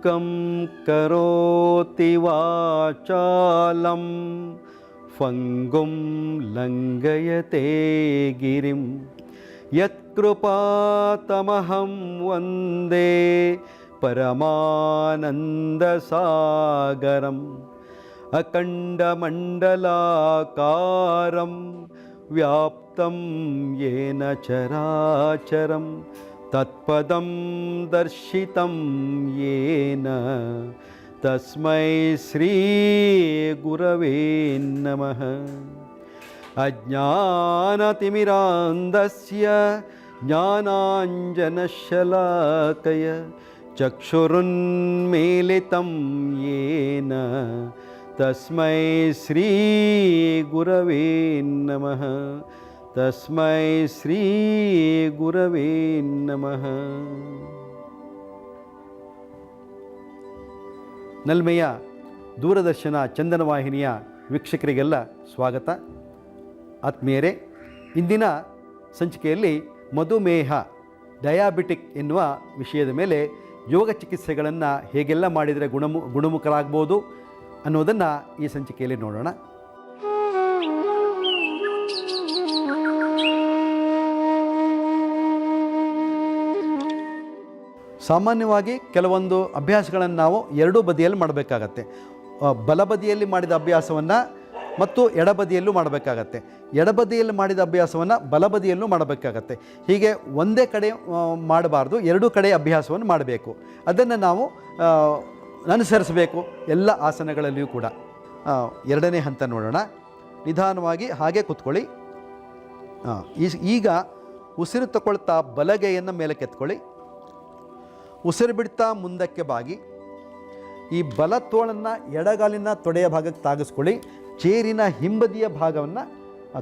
மூர்க்கம் கரோதி வாச்சாலம். ஃபங்கும் லங்கயதே கிரிம் யத்கிருபாதமஹம் வந்தே. பரமானந்தசாகரம் அகண்டமண்டலாக்காரம் व्याप्तं येन चराचरं तत्पदं दर्शितं येन। तस्मै श्रीगुरवे नमः। अज्ञानतिमिरान्धस्य ज्ञानाञ्जनशलाकय चक्षुरुन्मीलितं येन। तस्मै श्रीगुरवे नमः। ತಸ್ಮೈ ಶ್ರೀ ಗುರವೇ ನಮಃ ನಲ್ಮೆಯ ದೂರದರ್ಶನ ಚಂದನವಾಹಿನಿಯ ವೀಕ್ಷಕರಿಗೆಲ್ಲ ಸ್ವಾಗತ. ಆತ್ಮೀಯರೇ, ಇಂದಿನ ಸಂಚಿಕೆಯಲ್ಲಿ ಮಧುಮೇಹ, ಡಯಾಬಿಟಿಕ್ ಎನ್ನುವ ವಿಷಯದ ಮೇಲೆ ಯೋಗ ಚಿಕಿತ್ಸೆಗಳನ್ನು ಹೇಗೆಲ್ಲ ಮಾಡಿದರೆ ಗುಣಮು, ಗುಣಮುಖರಾಗ್ಬೋದು ಅನ್ನೋದನ್ನು ಈ ಸಂಚಿಕೆಯಲ್ಲಿ ನೋಡೋಣ. ಸಾಮಾನ್ಯವಾಗಿ ಕೆಲವೊಂದು ಅಭ್ಯಾಸಗಳನ್ನು ನಾವು ಎರಡೂ ಬದಿಯಲ್ಲಿ ಮಾಡಬೇಕಾಗತ್ತೆ. ಬಲಬದಿಯಲ್ಲಿ ಮಾಡಿದ ಅಭ್ಯಾಸವನ್ನು ಮತ್ತು ಎಡಬದಿಯಲ್ಲೂ ಮಾಡಬೇಕಾಗತ್ತೆ. ಎಡಬದಿಯಲ್ಲಿ ಮಾಡಿದ ಅಭ್ಯಾಸವನ್ನು ಬಲಬದಿಯಲ್ಲೂ ಮಾಡಬೇಕಾಗತ್ತೆ. ಹೀಗೆ ಒಂದೇ ಕಡೆ ಮಾಡಬಾರ್ದು, ಎರಡೂ ಕಡೆ ಅಭ್ಯಾಸವನ್ನು ಮಾಡಬೇಕು. ಅದನ್ನು ನಾವು ಅನುಸರಿಸಬೇಕು ಎಲ್ಲ ಆಸನಗಳಲ್ಲಿಯೂ ಕೂಡ. ಎರಡನೇ ಹಂತ ನೋಡೋಣ. ನಿಧಾನವಾಗಿ ಹಾಗೆ ಕೂತ್ಕೊಳ್ಳಿ. ಈಗ ಉಸಿರು ತಗೊಳ್ತಾ ಬಲಗೈಯನ್ನು ಮೇಲೆ ಕೆತ್ಕೊಳ್ಳಿ. ಉಸಿರು ಬಿಡ್ತಾ ಮುಂದಕ್ಕೆ ಬಾಗಿ. ಈ ಬಲ ತೋಳನ್ನು ಎಡಗಾಲಿನ ತೊಡೆಯ ಭಾಗಕ್ಕೆ ತಾಗಿಸ್ಕೊಳ್ಳಿ. ಚೇರಿನ ಹಿಂಬದಿಯ ಭಾಗವನ್ನು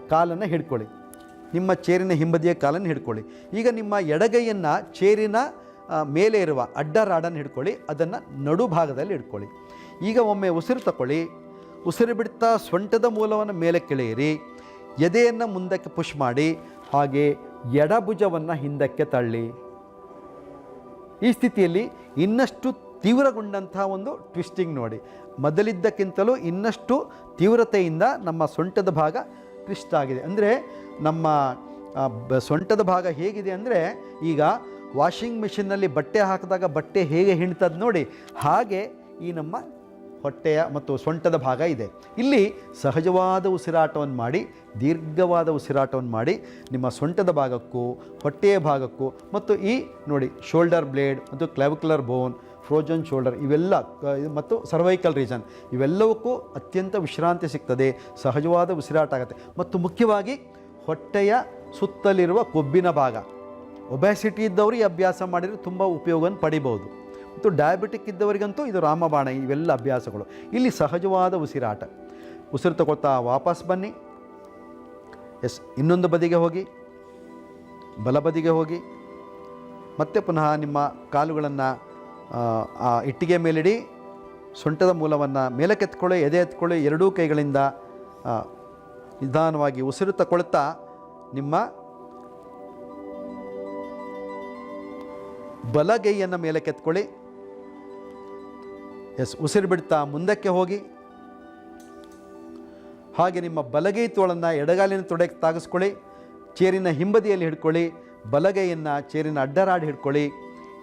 ಕಾಲನ್ನು ಹಿಡ್ಕೊಳ್ಳಿ. ನಿಮ್ಮ ಚೇರಿನ ಹಿಂಬದಿಯ ಕಾಲನ್ನು ಹಿಡ್ಕೊಳ್ಳಿ. ಈಗ ನಿಮ್ಮ ಎಡಗೈಯನ್ನು ಚೇರಿನ ಮೇಲೆ ಇರುವ ಅಡ್ಡ ರಾಡನ್ನು ಹಿಡ್ಕೊಳ್ಳಿ. ಅದನ್ನು ನಡು ಭಾಗದಲ್ಲಿ ಹಿಡ್ಕೊಳ್ಳಿ. ಈಗ ಒಮ್ಮೆ ಉಸಿರು ತಗೊಳ್ಳಿ ಉಸಿರು ಬಿಡ್ತಾ ಸೊಂಟದ ಮೂಲವನ್ನು ಮೇಲೆ ಕೆಳೆಯಿರಿ ಎದೆಯನ್ನು ಮುಂದಕ್ಕೆ ಪುಷ್ ಮಾಡಿ. ಹಾಗೆ ಎಡಭುಜವನ್ನು ಹಿಂದಕ್ಕೆ ತಳ್ಳಿ. ಈ ಸ್ಥಿತಿಯಲ್ಲಿ ಇನ್ನಷ್ಟು ತೀವ್ರಗೊಂಡಂಥ ಒಂದು ಟ್ವಿಸ್ಟಿಂಗ್ ನೋಡಿ. ಮೊದಲಿದ್ದಕ್ಕಿಂತಲೂ ಇನ್ನಷ್ಟು ತೀವ್ರತೆಯಿಂದ ನಮ್ಮ ಸೊಂಟದ ಭಾಗ ಟ್ವಿಸ್ಟ್ ಆಗಿದೆ ಅಂದರೆ ನಮ್ಮ ಸೊಂಟದ ಭಾಗ ಹೇಗಿದೆ ಅಂದರೆ ಈಗ ವಾಷಿಂಗ್ ಮಿಷಿನ್ನಲ್ಲಿ ಬಟ್ಟೆ ಹಾಕಿದಾಗ ಬಟ್ಟೆ ಹೇಗೆ ಹಿಣ್ತದ ನೋಡಿ. ಹಾಗೆ ಈ ನಮ್ಮ ಹೊಟ್ಟೆಯ ಮತ್ತು ಸೊಂಟದ ಭಾಗ ಇದೆ. ಇಲ್ಲಿ ಸಹಜವಾದ ಉಸಿರಾಟವನ್ನು ಮಾಡಿ, ದೀರ್ಘವಾದ ಉಸಿರಾಟವನ್ನು ಮಾಡಿ, ನಿಮ್ಮ ಸೊಂಟದ ಭಾಗಕ್ಕೂ, ಹೊಟ್ಟೆಯ ಭಾಗಕ್ಕೂ ಮತ್ತು ಈ ನೋಡಿ ಶೋಲ್ಡರ್ ಬ್ಲೇಡ್ ಮತ್ತು ಕ್ಲಾವಿಕ್ಯುಲರ್ ಬೋನ್ ಫ್ರೋಜನ್ ಶೋಲ್ಡರ್ ಇವೆಲ್ಲ, ಮತ್ತು ಸರ್ವೈಕಲ್ ರೀಜನ್ ಇವೆಲ್ಲವಕ್ಕೂ ಅತ್ಯಂತ ವಿಶ್ರಾಂತಿ ಸಿಗ್ತದೆ, ಸಹಜವಾದ ಉಸಿರಾಟ ಆಗುತ್ತೆ. ಮತ್ತು ಮುಖ್ಯವಾಗಿ ಹೊಟ್ಟೆಯ ಸುತ್ತಲಿರುವ ಕೊಬ್ಬಿನ ಭಾಗ. ಒಬ್ಯಾಸಿಟಿ ಇದ್ದವರು ಈ ಅಭ್ಯಾಸ ಮಾಡಿದರೆ ತುಂಬ ಉಪಯೋಗವನ್ನು ಪಡಿಬೋದು ಮತ್ತು ಡಯಾಬಿಟಿಕ್ ಇದ್ದವರಿಗಂತೂ ಇದು ರಾಮಬಾಣ, ಇವೆಲ್ಲ ಅಭ್ಯಾಸಗಳು. ಇಲ್ಲಿ ಸಹಜವಾದ ಉಸಿರಾಟ. ಉಸಿರು ತಗೊಳ್ತಾ ವಾಪಸ್ ಬನ್ನಿ. ಎಸ್, ಇನ್ನೊಂದು ಬದಿಗೆ ಹೋಗಿ. ಬಲಬದಿಗೆ ಹೋಗಿ. ಮತ್ತೆ ಪುನಃ ನಿಮ್ಮ ಕಾಲುಗಳನ್ನು, ಆ ಇಟ್ಟಿಗೆ ಮೇಲಿಡಿ. ಸೊಂಟದ ಮೂಲವನ್ನು ಮೇಲಕ್ಕೆತ್ಕೊಳ್ಳಿ ಎದೆ ಎತ್ಕೊಳ್ಳಿ ಎರಡೂ ಕೈಗಳಿಂದ ನಿಧಾನವಾಗಿ ಉಸಿರು ತಗೊಳ್ತಾ ನಿಮ್ಮ ಬಲಗೈಯನ್ನು ಮೇಲಕ್ಕೆತ್ಕೊಳ್ಳಿ. ಎಸ್, ಉಸಿರು ಬಿಡ್ತಾ ಮುಂದಕ್ಕೆ ಹೋಗಿ. ಹಾಗೆ ನಿಮ್ಮ ಬಲಗೈ ತೋಳನ್ನು ಎಡಗಾಲಿನ ತೊಡೆಗೆ ತಾಗಿಸ್ಕೊಳ್ಳಿ, ಚೇರಿನ ಹಿಂಬದಿಯಲ್ಲಿ ಹಿಡ್ಕೊಳ್ಳಿ, ಬಲಗೈಯನ್ನು ಚೇರಿನ ಅಡ್ಡರಾಡಿ ಹಿಡ್ಕೊಳ್ಳಿ.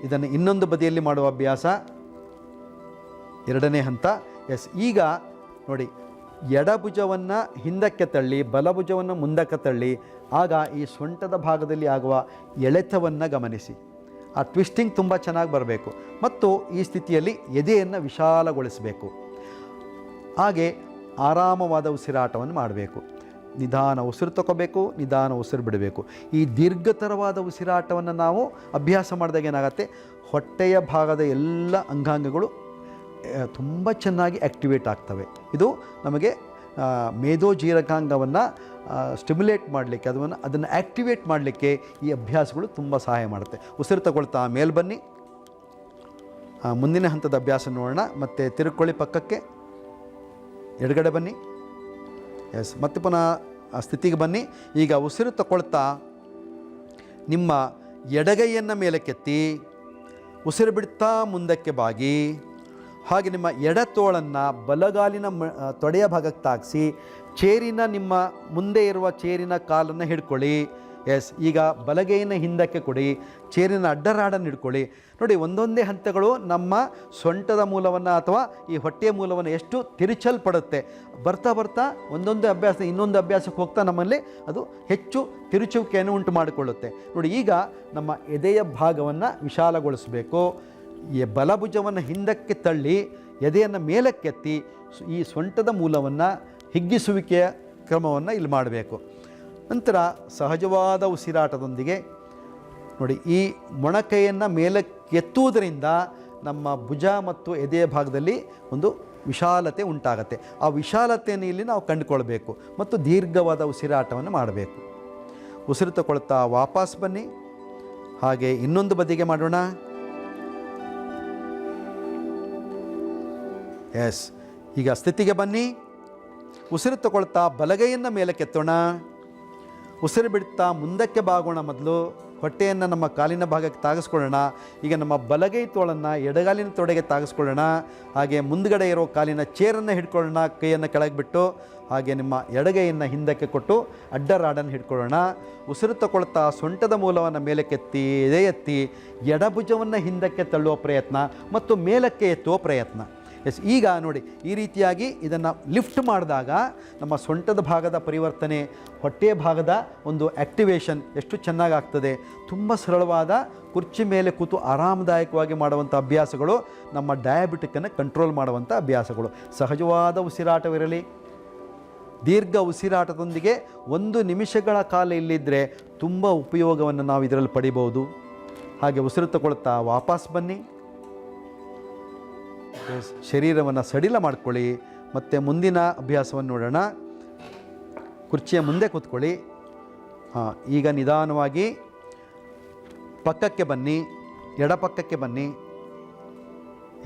ಇದನ್ನು ಇನ್ನೊಂದು ಬದಿಯಲ್ಲಿ ಮಾಡುವ ಅಭ್ಯಾಸ. ಎರಡನೇ ಹಂತ, ಎಸ್, ಈಗ ನೋಡಿ, ಎಡಭುಜವನ್ನು ಹಿಂದಕ್ಕೆ ತಳ್ಳಿ, ಬಲಭುಜವನ್ನು ಮುಂದಕ್ಕೆ ತಳ್ಳಿ, ಆಗ ಈ ಸೊಂಟದ ಭಾಗದಲ್ಲಿ ಆಗುವ ಎಳೆತವನ್ನು ಗಮನಿಸಿ. ಆ ಟ್ವಿಸ್ಟಿಂಗ್ ತುಂಬ ಚೆನ್ನಾಗಿ ಬರಬೇಕು. ಮತ್ತು ಈ ಸ್ಥಿತಿಯಲ್ಲಿ ಎದೆಯನ್ನು ವಿಶಾಲಗೊಳಿಸಬೇಕು. ಹಾಗೆ ಆರಾಮವಾದ ಉಸಿರಾಟವನ್ನು ಮಾಡಬೇಕು. ನಿಧಾನ ಉಸಿರು ತಗೋಬೇಕು ನಿಧಾನ ಉಸಿರು ಬಿಡಬೇಕು. ಈ ದೀರ್ಘತರವಾದ ಉಸಿರಾಟವನ್ನು ನಾವು ಅಭ್ಯಾಸ ಮಾಡಿದಾಗ ಏನಾಗುತ್ತೆ? ಹೊಟ್ಟೆಯ ಭಾಗದ ಎಲ್ಲ ಅಂಗಾಂಗಗಳು ತುಂಬ ಚೆನ್ನಾಗಿ ಆ್ಯಕ್ಟಿವೇಟ್ ಆಗ್ತವೆ. ಇದು ನಮಗೆ ಮೇಧೋಜೀರಕಾಂಗವನ್ನು ಸ್ಟಿಮ್ಯುಲೇಟ್ ಮಾಡಲಿಕ್ಕೆ, ಅದನ್ನು ಅದನ್ನು ಆ್ಯಕ್ಟಿವೇಟ್ ಮಾಡಲಿಕ್ಕೆ ಈ ಅಭ್ಯಾಸಗಳು ತುಂಬ ಸಹಾಯ ಮಾಡುತ್ತೆ. ಉಸಿರು ತಗೊಳ್ತಾ ಮೇಲೆ ಬನ್ನಿ. ಮುಂದಿನ ಹಂತದ ಅಭ್ಯಾಸ ನೋಡೋಣ. ಮತ್ತು ತಿರುಕೊಳ್ಳಿ ಪಕ್ಕಕ್ಕೆ. ಎಡಗಡೆ ಬನ್ನಿ. ಎಸ್ ಮತ್ತೆ ಪುನಃ ಸ್ಥಿತಿಗೆ ಬನ್ನಿ. ಈಗ ಉಸಿರು ತಗೊಳ್ತಾ ನಿಮ್ಮ ಎಡಗೈಯನ್ನು ಮೇಲಕ್ಕೆತ್ತಿ, ಉಸಿರು ಬಿಡ್ತಾ ಮುಂದಕ್ಕೆ ಬಾಗಿ. ಹಾಗೆ ನಿಮ್ಮ ಎಡತೋಳನ್ನು ಬಲಗಾಲಿನ ಮ ತೊಡೆಯ ಭಾಗಕ್ಕೆ ತಾಗಿಸಿ ಚೇರಿನ ನಿಮ್ಮ ಮುಂದೆ ಇರುವ ಚೇರಿನ ಕಾಲನ್ನು ಹಿಡ್ಕೊಳ್ಳಿ. ಎಸ್, ಈಗ ಬಲಗೈನ ಹಿಂದಕ್ಕೆ ಕೊಡಿ, ಚೇರಿನ ಅಡ್ಡರಾಡನ್ನು ಹಿಡ್ಕೊಳ್ಳಿ. ನೋಡಿ, ಒಂದೊಂದೇ ಹಂತಗಳು ನಮ್ಮ ಸೊಂಟದ ಮೂಲವನ್ನು ಅಥವಾ ಈ ಹೊಟ್ಟೆಯ ಮೂಲವನ್ನು ಎಷ್ಟು ತಿರುಚಲ್ಪಡುತ್ತೆ. ಬರ್ತಾ ಬರ್ತಾ ಒಂದೊಂದು ಅಭ್ಯಾಸ, ಇನ್ನೊಂದು ಅಭ್ಯಾಸಕ್ಕೆ ಹೋಗ್ತಾ ನಮ್ಮಲ್ಲಿ ಅದು ಹೆಚ್ಚು ತಿರುಚುವಿಕೆಯನ್ನು ಉಂಟು ಮಾಡಿಕೊಳ್ಳುತ್ತೆ. ನೋಡಿ, ಈಗ ನಮ್ಮ ಎದೆಯ ಭಾಗವನ್ನು ವಿಶಾಲಗೊಳಿಸಬೇಕು. ಬಲಭುಜವನ್ನು ಹಿಂದಕ್ಕೆ ತಳ್ಳಿ ಎದೆಯನ್ನು ಮೇಲಕ್ಕೆತ್ತಿ ಈ ಸೊಂಟದ ಮೂಲವನ್ನು ಹಿಗ್ಗಿಸುವಿಕೆಯ ಕ್ರಮವನ್ನು ಇಲ್ಲಿ ಮಾಡಬೇಕು. ನಂತರ ಸಹಜವಾದ ಉಸಿರಾಟದೊಂದಿಗೆ ನೋಡಿ ಈ ಮೊಣಕೈಯನ್ನು ಮೇಲಕ್ಕೆತ್ತುವುದರಿಂದ ನಮ್ಮ ಭುಜ ಮತ್ತು ಎದೆಯ ಭಾಗದಲ್ಲಿ ಒಂದು ವಿಶಾಲತೆ ಉಂಟಾಗತ್ತೆ. ಆ ವಿಶಾಲತೆಯನ್ನು ಇಲ್ಲಿ ನಾವು ಕಂಡುಕೊಳ್ಬೇಕು ಮತ್ತು ದೀರ್ಘವಾದ ಉಸಿರಾಟವನ್ನು ಮಾಡಬೇಕು. ಉಸಿರು ತಗೊಳ್ತಾ ವಾಪಸ್ ಬನ್ನಿ. ಹಾಗೆ ಇನ್ನೊಂದು ಬದಿಗೆ ಮಾಡೋಣ. ಎಸ್ ಈಗ ಸ್ಥಿತಿಗೆ ಬನ್ನಿ. ಉಸಿರು ತಗೊಳ್ತಾ ಬಲಗೈಯನ್ನು ಮೇಲಕ್ಕೆತ್ತೋಣ ಉಸಿರು ಬಿಡ್ತಾ ಮುಂದಕ್ಕೆ ಬಾಗೋಣ ಮೊದಲು. ಹೊಟ್ಟೆಯನ್ನು ನಮ್ಮ ಕಾಲಿನ ಭಾಗಕ್ಕೆ ತಾಗಿಸ್ಕೊಳ್ಳೋಣ. ಈಗ ನಮ್ಮ ಬಲಗೈ ತೋಳನ್ನು ಎಡಗಾಲಿನ ತೊಡೆಗೆ ತಾಗಿಸ್ಕೊಳ್ಳೋಣ. ಹಾಗೆ ಮುಂದ್ಗಡೆ ಇರೋ ಕಾಲಿನ ಚೇರನ್ನು ಹಿಡ್ಕೊಳ್ಳೋಣ, ಕೈಯನ್ನು ಕೆಳಗೆ ಬಿಟ್ಟು. ಹಾಗೆ ನಿಮ್ಮ ಎಡಗೈಯನ್ನು ಹಿಂದಕ್ಕೆ ಕೊಟ್ಟು ಅಡ್ಡರಾಡನ್ನು ಹಿಡ್ಕೊಳ್ಳೋಣ. ಉಸಿರು ತಗೊಳ್ತಾ ಸೊಂಟದ ಮೂಲವನ್ನು ಮೇಲಕ್ಕೆತ್ತಿ ಎದೆ ಎತ್ತಿ, ಎಡಭುಜವನ್ನು ಹಿಂದಕ್ಕೆ ತಳ್ಳುವ ಪ್ರಯತ್ನ ಮತ್ತು ಮೇಲಕ್ಕೆ ಎತ್ತುವ ಪ್ರಯತ್ನ. ಎಸ್, ಈಗ ನೋಡಿ, ಈ ರೀತಿಯಾಗಿ ಇದನ್ನು ಲಿಫ್ಟ್ ಮಾಡಿದಾಗ ನಮ್ಮ ಸೊಂಟದ ಭಾಗದ ಪರಿವರ್ತನೆ ಹೊಟ್ಟೆಯ ಭಾಗದ ಒಂದು ಆ್ಯಕ್ಟಿವೇಶನ್ ಎಷ್ಟು ಚೆನ್ನಾಗಾಗ್ತದೆ. ತುಂಬ ಸರಳವಾದ ಕುರ್ಚಿ ಮೇಲೆ ಕೂತು ಆರಾಮದಾಯಕವಾಗಿ ಮಾಡುವಂಥ ಅಭ್ಯಾಸಗಳು, ನಮ್ಮ ಡಯಾಬಿಟಿಕನ್ನು ಕಂಟ್ರೋಲ್ ಮಾಡುವಂಥ ಅಭ್ಯಾಸಗಳು. ಸಹಜವಾದ ಉಸಿರಾಟವಿರಲಿ. ದೀರ್ಘ ಉಸಿರಾಟದೊಂದಿಗೆ ಒಂದು ನಿಮಿಷಗಳ ಕಾಲ ಇಲ್ಲಿದ್ದರೆ ತುಂಬ ಉಪಯೋಗವನ್ನು ನಾವು ಇದರಲ್ಲಿ ಪಡಿಬೋದು ಹಾಗೆ ಉಸಿರು ತಗೊಳ್ತಾ ವಾಪಸ್ ಬನ್ನಿ. ಶರೀರವನ್ನು ಸಡಿಲ ಮಾಡ್ಕೊಳ್ಳಿ. ಮತ್ತು ಮುಂದಿನ ಅಭ್ಯಾಸವನ್ನು ನೋಡೋಣ. ಕುರ್ಚಿಯ ಮುಂದೆ ಕೂತ್ಕೊಳ್ಳಿ. ಹಾಂ, ಈಗ ನಿಧಾನವಾಗಿ ಪಕ್ಕಕ್ಕೆ ಬನ್ನಿ. ಎಡಪಕ್ಕಕ್ಕೆ ಬನ್ನಿ.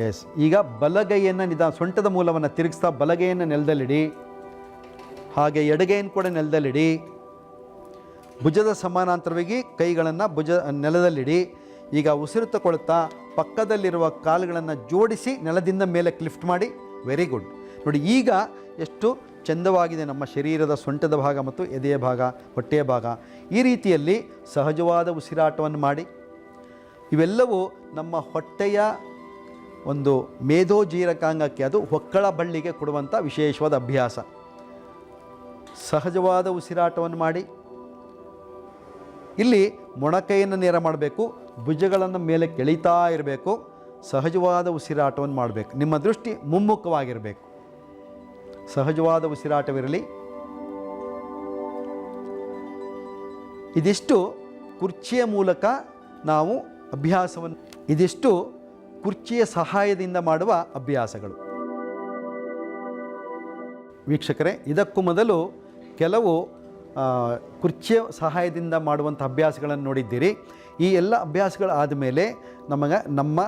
ಎಸ್ ಈಗ ಬಲಗೈಯನ್ನು ನಿಧಾನ ಸೊಂಟದ ಮೂಲವನ್ನು ತಿರುಗಿಸ್ತಾ ಬಲಗೈಯನ್ನು ನೆಲದಲ್ಲಿಡಿ. ಹಾಗೆ ಎಡಗೈಯನ್ನು ಕೂಡ ನೆಲದಲ್ಲಿಡಿ. ಭುಜದ ಸಮಾನಾಂತರವಾಗಿ ಕೈಗಳನ್ನು ಭುಜ, ನೆಲದಲ್ಲಿಡಿ. ಈಗ ಉಸಿರು ತಗೊಳ್ತಾ ಪಕ್ಕದಲ್ಲಿರುವ ಕಾಲುಗಳನ್ನು ಜೋಡಿಸಿ ನೆಲದಿಂದ ಮೇಲೆ ಕ್ಲಿಫ್ಟ್ ಮಾಡಿ. ವೆರಿ ಗುಡ್ ನೋಡಿ, ಈಗ ಎಷ್ಟು ಚಂದವಾಗಿದೆ ನಮ್ಮ ಶರೀರದ ಸೊಂಟದ ಭಾಗ ಮತ್ತು ಎದೆಯ ಭಾಗ, ಹೊಟ್ಟೆಯ ಭಾಗ. ಈ ರೀತಿಯಲ್ಲಿ ಸಹಜವಾದ ಉಸಿರಾಟವನ್ನು ಮಾಡಿ. ಇವೆಲ್ಲವೂ ನಮ್ಮ ಹೊಟ್ಟೆಯ ಒಂದು ಮೇಧೋಜೀರಕಾಂಗಕ್ಕೆ ಅದು ಹೊಕ್ಕಳ ಬಳ್ಳಿಗೆ ಕೊಡುವಂಥ ವಿಶೇಷವಾದ ಅಭ್ಯಾಸ. ಸಹಜವಾದ ಉಸಿರಾಟವನ್ನು ಮಾಡಿ. ಇಲ್ಲಿ ಮೊಣಕೈಯನ್ನು ನೇರ ಮಾಡಬೇಕು. ಭುಜಗಳನ್ನು ಮೇಲೆ ಕೆಳಿತಾ ಇರಬೇಕು. ಸಹಜವಾದ ಉಸಿರಾಟವನ್ನು ಮಾಡಬೇಕು. ನಿಮ್ಮ ದೃಷ್ಟಿ ಮುಮ್ಮುಖವಾಗಿರಬೇಕು. ಸಹಜವಾದ ಉಸಿರಾಟವಿರಲಿ. ಇದಿಷ್ಟು ಕುರ್ಚಿಯ ಮೂಲಕ ನಾವು ಅಭ್ಯಾಸವನ್ನು, ಇದಿಷ್ಟು ಕುರ್ಚಿಯ ಸಹಾಯದಿಂದ ಮಾಡುವ ಅಭ್ಯಾಸಗಳು. ವೀಕ್ಷಕರೇ, ಇದಕ್ಕೂ ಮೊದಲು ಕೆಲವು ಕುರ್ಚಿಯ ಸಹಾಯದಿಂದ ಮಾಡುವಂಥ ಅಭ್ಯಾಸಗಳನ್ನು ನೋಡಿದ್ದೀರಿ. ಈ ಎಲ್ಲ ಅಭ್ಯಾಸಗಳಾದ ಆದಮೇಲೆ ನಮಗೆ ನಮ್ಮ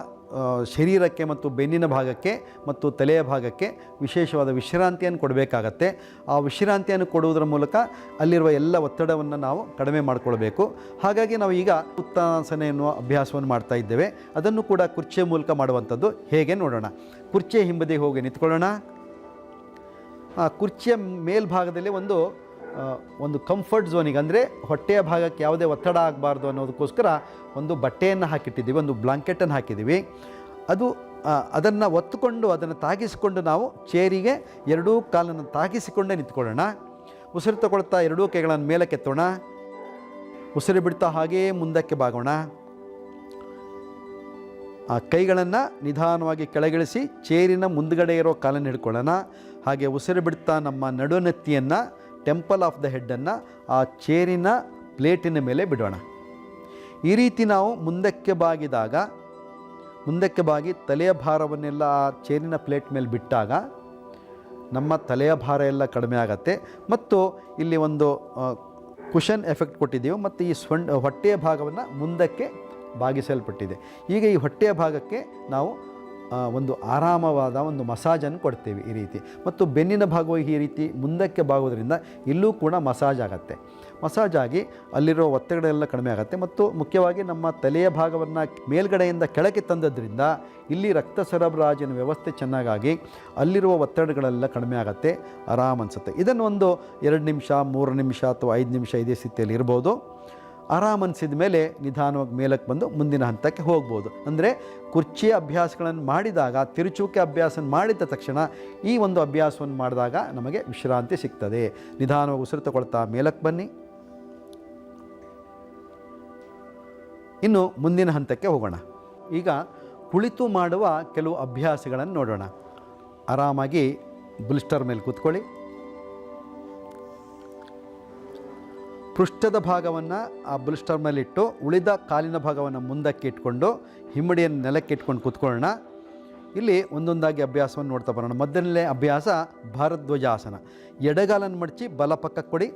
ಶರೀರಕ್ಕೆ ಮತ್ತು ಬೆನ್ನಿನ ಭಾಗಕ್ಕೆ ಮತ್ತು ತಲೆಯ ಭಾಗಕ್ಕೆ ವಿಶೇಷವಾದ ವಿಶ್ರಾಂತಿಯನ್ನು ಕೊಡಬೇಕಾಗತ್ತೆ. ಆ ವಿಶ್ರಾಂತಿಯನ್ನು ಕೊಡುವುದರ ಮೂಲಕ ಅಲ್ಲಿರುವ ಎಲ್ಲ ಒತ್ತಡವನ್ನು ನಾವು ಕಡಿಮೆ ಮಾಡಿಕೊಳ್ಬೇಕು. ಹಾಗಾಗಿ ನಾವು ಈಗ ಉತ್ತಾಸನ ಎನ್ನುವ ಅಭ್ಯಾಸವನ್ನು ಮಾಡ್ತಾ ಇದ್ದೇವೆ. ಅದನ್ನು ಕೂಡ ಕುರ್ಚಿಯ ಮೂಲಕ ಮಾಡುವಂಥದ್ದು. ಹೇಗೆ ನೋಡೋಣ. ಕುರ್ಚಿಯ ಹಿಂಬದಿಗೆ ಹೋಗಿ ನಿಂತ್ಕೊಳ್ಳೋಣ. ಕುರ್ಚಿಯ ಮೇಲ್ಭಾಗದಲ್ಲಿ ಒಂದು ಒಂದು ಕಂಫರ್ಟ್ ಝೋನಿಗೆ ಅಂದರೆ ಹೊಟ್ಟೆಯ ಭಾಗಕ್ಕೆ ಯಾವುದೇ ಒತ್ತಡ ಆಗಬಾರ್ದು ಅನ್ನೋದಕ್ಕೋಸ್ಕರ ಒಂದು ಬಟ್ಟೆಯನ್ನು ಹಾಕಿಟ್ಟಿದ್ದೀವಿ, ಒಂದು ಬ್ಲಾಂಕೆಟನ್ನು ಹಾಕಿದ್ದೀವಿ. ಅದು ಅದನ್ನು ಒತ್ತುಕೊಂಡು ಅದನ್ನು ತಾಗಿಸಿಕೊಂಡು ನಾವು ಚೇರಿಗೆ ಎರಡೂ ಕಾಲನ್ನು ತಾಗಿಸಿಕೊಂಡೇ ನಿಂತ್ಕೊಳ್ಳೋಣ. ಉಸಿರು ತಗೊಳ್ತಾ ಎರಡೂ ಕೈಗಳನ್ನು ಮೇಲಕ್ಕೆತ್ತೋಣ ಉಸಿರು ಬಿಡ್ತಾ ಹಾಗೇ ಮುಂದಕ್ಕೆ ಬಾಗೋಣ. ಆ ಕೈಗಳನ್ನು ನಿಧಾನವಾಗಿ ಕೆಳಗಿಳಿಸಿ ಚೇರಿನ ಮುಂದುಗಡೆ ಇರೋ ಕಾಲನ್ನು ಹಿಡ್ಕೊಳ್ಳೋಣ. ಹಾಗೆ ಉಸಿರು ಬಿಡ್ತಾ ನಮ್ಮ ನಡುನೆತ್ತಿಯನ್ನು ಟೆಂಪಲ್ ಆಫ್ ದ ಹೆಡ್ಡನ್ನು ಆ ಚೇರಿನ ಪ್ಲೇಟಿನ ಮೇಲೆ ಬಿಡೋಣ. ಈ ರೀತಿ ನಾವು ಮುಂದಕ್ಕೆ ಬಾಗಿದಾಗ, ಮುಂದಕ್ಕೆ ಬಾಗಿ ತಲೆಯ ಭಾರವನ್ನೆಲ್ಲ ಆ ಚೇರಿನ ಪ್ಲೇಟ್ ಮೇಲೆ ಬಿಟ್ಟಾಗ ನಮ್ಮ ತಲೆಯ ಭಾರ ಎಲ್ಲ ಕಡಿಮೆ ಆಗತ್ತೆ. ಮತ್ತು ಇಲ್ಲಿ ಒಂದು ಕುಷನ್ ಎಫೆಕ್ಟ್ ಕೊಟ್ಟಿದ್ದೀವಿ ಮತ್ತು ಈ ಸ್ವಂಡ್ ಹೊಟ್ಟೆಯ ಭಾಗವನ್ನು ಮುಂದಕ್ಕೆ ಬಾಗಿಸಲ್ಪಟ್ಟಿದೆ. ಈಗ ಈ ಹೊಟ್ಟೆಯ ಭಾಗಕ್ಕೆ ನಾವು ಒಂದು ಆರಾಮವಾದ ಒಂದು ಮಸಾಜನ್ನು ಕೊಡ್ತೇವೆ ಈ ರೀತಿ. ಮತ್ತು ಬೆನ್ನಿನ ಭಾಗವಾಗಿ ಈ ರೀತಿ ಮುಂದಕ್ಕೆ ಬಾಗೋದ್ರಿಂದ ಇಲ್ಲೂ ಕೂಡ ಮಸಾಜ್ ಆಗುತ್ತೆ. ಮಸಾಜ್ ಆಗಿ ಅಲ್ಲಿರೋ ಒತ್ತಡಗಳೆಲ್ಲ ಕಡಿಮೆ ಆಗುತ್ತೆ. ಮತ್ತು ಮುಖ್ಯವಾಗಿ ನಮ್ಮ ತಲೆಯ ಭಾಗವನ್ನು ಮೇಲ್ಗಡೆಯಿಂದ ಕೆಳಗೆ ತಂದದ್ರಿಂದ ಇಲ್ಲಿ ರಕ್ತ ಸರಬರಾಜಿನ ವ್ಯವಸ್ಥೆ ಚೆನ್ನಾಗಾಗಿ ಅಲ್ಲಿರುವ ಒತ್ತಡಗಳೆಲ್ಲ ಕಡಿಮೆ ಆಗುತ್ತೆ, ಆರಾಮ ಅನಿಸುತ್ತೆ. ಇದನ್ನು ಒಂದು ಎರಡು ನಿಮಿಷ, ಮೂರು ನಿಮಿಷ ಅಥವಾ ಐದು ನಿಮಿಷ ಇದೇ ಸ್ಥಿತಿಯಲ್ಲಿ ಇರ್ಬೋದು. ಆರಾಮ್ ಅನಿಸಿದ ಮೇಲೆ ನಿಧಾನವಾಗಿ ಮೇಲಕ್ಕೆ ಬಂದು ಮುಂದಿನ ಹಂತಕ್ಕೆ ಹೋಗ್ಬೋದು. ಅಂದರೆ ಕುರ್ಚಿಯ ಅಭ್ಯಾಸಗಳನ್ನು ಮಾಡಿದಾಗ ತಿರುಚೂಕೆ ಅಭ್ಯಾಸ ಮಾಡಿದ ತಕ್ಷಣ ಈ ಒಂದು ಅಭ್ಯಾಸವನ್ನು ಮಾಡಿದಾಗ ನಮಗೆ ವಿಶ್ರಾಂತಿ ಸಿಗ್ತದೆ. ನಿಧಾನವಾಗಿ ಉಸಿರು ತಗೊಳ್ತಾ ಮೇಲಕ್ಕೆ ಬನ್ನಿ. ಇನ್ನು ಮುಂದಿನ ಹಂತಕ್ಕೆ ಹೋಗೋಣ. ಈಗ ಕುಳಿತು ಮಾಡುವ ಕೆಲವು ಅಭ್ಯಾಸಗಳನ್ನು ನೋಡೋಣ. ಆರಾಮಾಗಿ ಬುಲ್ಸ್ಟರ್ ಮೇಲೆ ಕೂತ್ಕೊಳ್ಳಿ. ಪೃಷ್ಠದ ಭಾಗವನ್ನು ಆ ಬುಲ್ಸ್ಟರ್ ಮೇಲೆ ಉಳಿದ ಕಾಲಿನ ಭಾಗವನ್ನು ಮುಂದಕ್ಕೆ ಇಟ್ಕೊಂಡು ಹಿಮ್ಮಡಿಯನ್ನು ನೆಲಕ್ಕೆ ಇಟ್ಕೊಂಡು ಕೂತ್ಕೊಳ್ಳೋಣ. ಇಲ್ಲಿ ಒಂದೊಂದಾಗಿ ಅಭ್ಯಾಸವನ್ನು ನೋಡ್ತಾ ಬರೋಣ. ಮೊದಲನೇ ಅಭ್ಯಾಸ ಭಾರದ್ವಜಾಸನ ಎಡಗಾಲನ್ನು ಮಡಚಿ ಬಲ ಪಕ್ಕಕ್ಕೆ ಕೊಡಿ.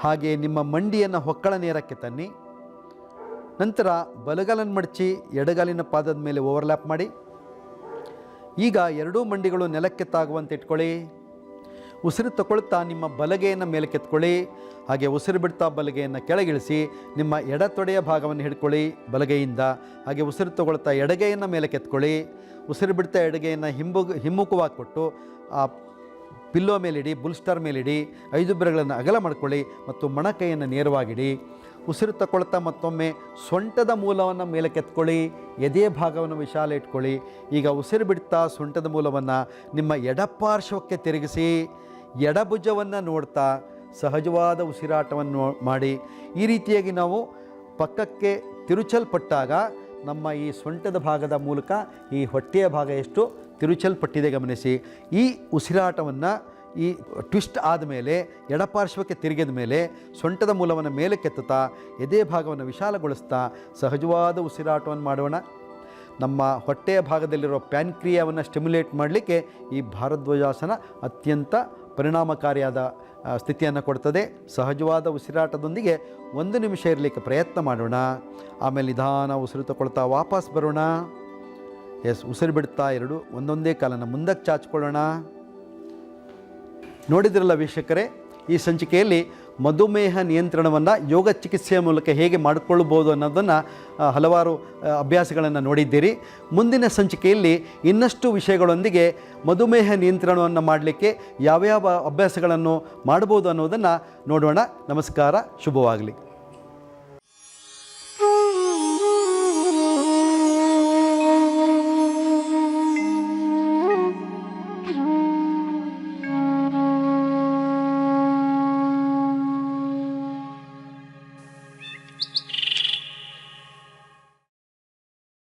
ಹಾಗೆ ನಿಮ್ಮ ಮಂಡಿಯನ್ನು ಹೊಕ್ಕಳ ನೇರಕ್ಕೆ ತನ್ನಿ. ನಂತರ ಬಲಗಾಲನ್ನು ಮಡಚಿ ಎಡಗಾಲಿನ ಪಾದದ ಮೇಲೆ ಓವರ್ಲ್ಯಾಪ್ ಮಾಡಿ. ಈಗ ಎರಡೂ ಮಂಡಿಗಳು ನೆಲಕ್ಕೆ ತಾಗುವಂತೆ ಇಟ್ಕೊಳ್ಳಿ. ಉಸಿರು ತಗೊಳ್ತಾ ನಿಮ್ಮ ಬಲಗೆಯನ್ನು ಮೇಲೆ ಕೆತ್ಕೊಳ್ಳಿ. ಹಾಗೆ ಉಸಿರು ಬಿಡ್ತಾ ಬಲಗೆಯನ್ನು ಕೆಳಗಿಳಿಸಿ, ನಿಮ್ಮ ಎಡ ತೊಡೆಯ ಭಾಗವನ್ನು ಹಿಡ್ಕೊಳ್ಳಿ ಬಲಗೈಯಿಂದ. ಹಾಗೆ ಉಸಿರು ತಗೊಳ್ತಾ ಎಡಗೈಯನ್ನು ಮೇಲೆ ಕೆತ್ಕೊಳ್ಳಿ. ಉಸಿರು ಬಿಡ್ತಾ ಎಡಗೈಯನ್ನು ಹಿಂಬು, ಹಿಮ್ಮುಖವಾಗಿ ಕೊಟ್ಟು, ಆ ಪಿಲ್ಲೋ ಮೇಲಿಡಿ, ಬುಲ್ಸ್ಟರ್ ಮೇಲಿಡಿ, ಐದು ಬೆರಗಳನ್ನು ಅಗಲ ಮಾಡ್ಕೊಳ್ಳಿ ಮತ್ತು ಮೊಣಕೈಯನ್ನು ನೇರವಾಗಿಡಿ. ಉಸಿರು ತಗೊಳ್ತಾ ಮತ್ತೊಮ್ಮೆ ಸೊಂಟದ ಮೂಲವನ್ನು ಮೇಲೆ ಕೆತ್ಕೊಳ್ಳಿ ಎದೆ ಭಾಗವನ್ನು ವಿಶಾಲ ಇಟ್ಕೊಳ್ಳಿ. ಈಗ ಉಸಿರು ಬಿಡ್ತಾ ಸೊಂಟದ ಮೂಲವನ್ನು ನಿಮ್ಮ ಎಡಪಾರ್ಶ್ವಕ್ಕೆ ತಿರುಗಿಸಿ, ಎಡಭುಜವನ್ನು ನೋಡ್ತಾ ಸಹಜವಾದ ಉಸಿರಾಟವನ್ನು ಮಾಡಿ. ಈ ರೀತಿಯಾಗಿ ನಾವು ಪಕ್ಕಕ್ಕೆ ತಿರುಚಲ್ಪಟ್ಟಾಗ ನಮ್ಮ ಈ ಸೊಂಟದ ಭಾಗದ ಮೂಲಕ ಈ ಹೊಟ್ಟೆಯ ಭಾಗ ಎಷ್ಟು ತಿರುಚಲ್ಪಟ್ಟಿದೆ ಗಮನಿಸಿ. ಈ ಉಸಿರಾಟವನ್ನು ಈ ಟ್ವಿಸ್ಟ್ ಆದ ಮೇಲೆ, ಎಡಪಾರ್ಶ್ವಕ್ಕೆ ತಿರುಗಿದ ಮೇಲೆ, ಸೊಂಟದ ಮೂಲವನ್ನು ಮೇಲೆ ಕೆತ್ತುತ್ತಾ ಎದೆ ಭಾಗವನ್ನು ವಿಶಾಲಗೊಳಿಸ್ತಾ, ಸಹಜವಾದ ಉಸಿರಾಟವನ್ನು ಮಾಡೋಣ. ನಮ್ಮ ಹೊಟ್ಟೆಯ ಭಾಗದಲ್ಲಿರೋ ಪ್ಯಾನ್ಕ್ರಿಯಾವನ್ನು ಸ್ಟಿಮ್ಯುಲೇಟ್ ಮಾಡಲಿಕ್ಕೆ ಈ ಭಾರದ್ವಜಾಸನ ಅತ್ಯಂತ ಪರಿಣಾಮಕಾರಿಯಾದ ಸ್ಥಿತಿಯನ್ನು ಕೊಡ್ತದೆ. ಸಹಜವಾದ ಉಸಿರಾಟದೊಂದಿಗೆ ಒಂದು ನಿಮಿಷ ಇರಲಿಕ್ಕೆ ಪ್ರಯತ್ನ ಮಾಡೋಣ. ಆಮೇಲೆ ನಿಧಾನ ಉಸಿರು ತಗೊಳ್ತಾ ವಾಪಸ್ ಬರೋಣ. ಎಸ್, ಉಸಿರು ಬಿಡ್ತಾ ಎರಡು ಒಂದೊಂದೇ ಕಾಲನ್ನು ಮುಂದಕ್ಕೆ ಚಾಚ್ಕೊಳ್ಳೋಣ. ನೋಡಿದ್ರಲ್ಲ ವೀಕ್ಷಕರೇ, ಈ ಸಂಚಿಕೆಯಲ್ಲಿ ಮಧುಮೇಹ ನಿಯಂತ್ರಣವನ್ನು ಯೋಗ ಚಿಕಿತ್ಸೆಯ ಮೂಲಕ ಹೇಗೆ ಮಾಡಿಕೊಳ್ಳಬಹುದು ಅನ್ನೋದನ್ನು ಹಲವಾರು ಅಭ್ಯಾಸಗಳನ್ನು ನೋಡಿದ್ದೀರಿ. ಮುಂದಿನ ಸಂಚಿಕೆಯಲ್ಲಿ ಇನ್ನಷ್ಟು ವಿಷಯಗಳೊಂದಿಗೆ ಮಧುಮೇಹ ನಿಯಂತ್ರಣವನ್ನು ಮಾಡಲಿಕ್ಕೆ ಯಾವ್ಯಾವ ಅಭ್ಯಾಸಗಳನ್ನು ಮಾಡ್ಬೋದು ಅನ್ನೋದನ್ನು ನೋಡೋಣ. ನಮಸ್ಕಾರ, ಶುಭವಾಗಲಿ.